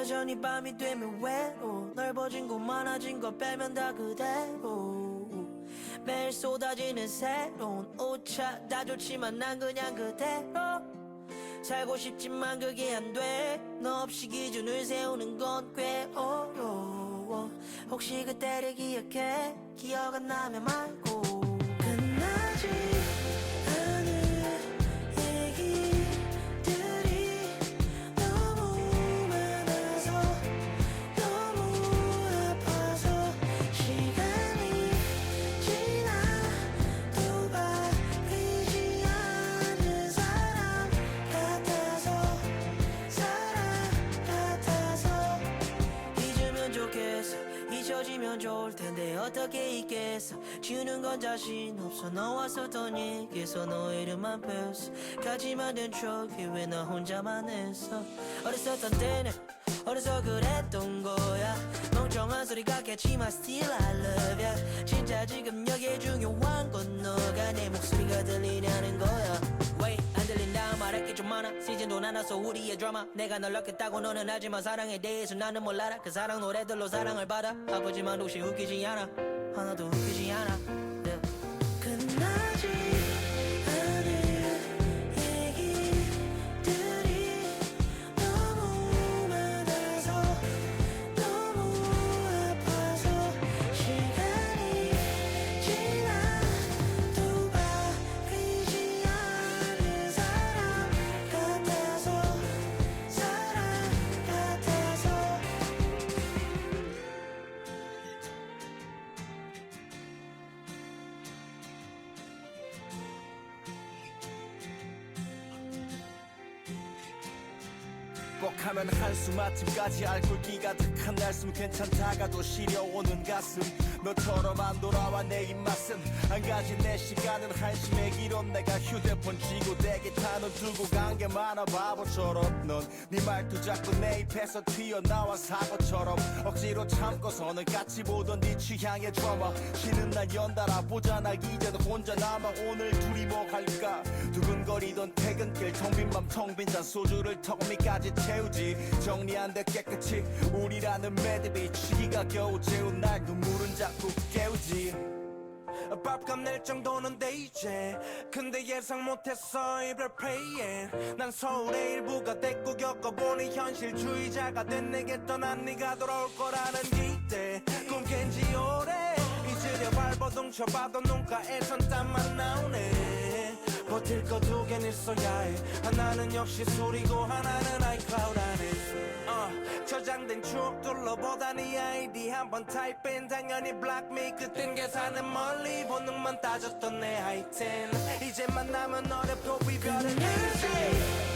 여전히 밤이 되면 외로. 넓어진 곳 많아진 것 빼면 다 그대로. 매일 쏟아지는 새로운 오차. 다 좋지만 난 그냥 그대로. 살고 싶지만 그게 안 돼. 너 없이 기준을 세우는 건 꽤 어려워. 혹시 그때를 기억해? 기억 안 나면 말고. 끝나지 잊혀지면 좋을 텐데 어떻게 잊겠어? 지우는 건 자신 없어. 너와 썼던 얘기에서 너 이름만 뺐어. 가지만 된 추억이 왜 나 혼자만 했어? 어렸었던 때는 어려서 그랬던 거야. 멍청한 소리 같겠지만 still I love ya. 진짜 지금 여기에 중요한 건 너가 내 목소리가 들리냐는 거야 많아 시즌도 나눠서 우리의 드라마. 내가 널 넣겠다고 너는 알지만 사랑에 대해서 나는 몰라라. 그 사랑 노래들로 사랑을 받아. 아프지만 혹시 웃기지 않아? 하나도 웃기지 않아 뻑하면 한숨 아침까지 알굴기 가득한 날숨 괜찮다가도 시려오는 가슴. 너처럼 안 돌아와 내 입맛은 안 가진 내 시간은 한심의 기론 내가 휴대폰 쥐고 대기 타는 두고 간 게 많아. 바보처럼 넌네 말투 자꾸 내 입에서 튀어나와 사고처럼 억지로 참고서는 같이 보던 네 취향의 드라마 쉬는 날 연달아 보잖아 이제는 혼자 남아 오늘 둘이 뭐 할까? 두근거리던 퇴근길 텅 빈 맘 텅 빈 잔 소주를 턱미까지 채 우지. 정리 안돼 깨끗이. 우리라는 매듭이 취기가 겨우 재운 날 눈물은 자꾸 깨우지. 밥값 낼 정도는 돼 이제. 근데 예상 못했어 이별 페이엔 난 서울의 일부가 됐고 겪어보니 현실주의자가 된 내게 떠난 네가 돌아올 거라는 기대. 꿈 깬 지 오래. 잊으려 발버둥 쳐봐도 눈가에선 땀만 나오네 버틸 거 두 개는 있어야 해. 하나는 역시 술이고 하나는 아이클라우드 안에 어, 저장된 추억들로 보다 네 아이디 한번 타입인 당연히 블락미 그땐 계산은 멀리 본능만 따졌던 내 하이텐. 이제 만나면 어렵고 이별은 일시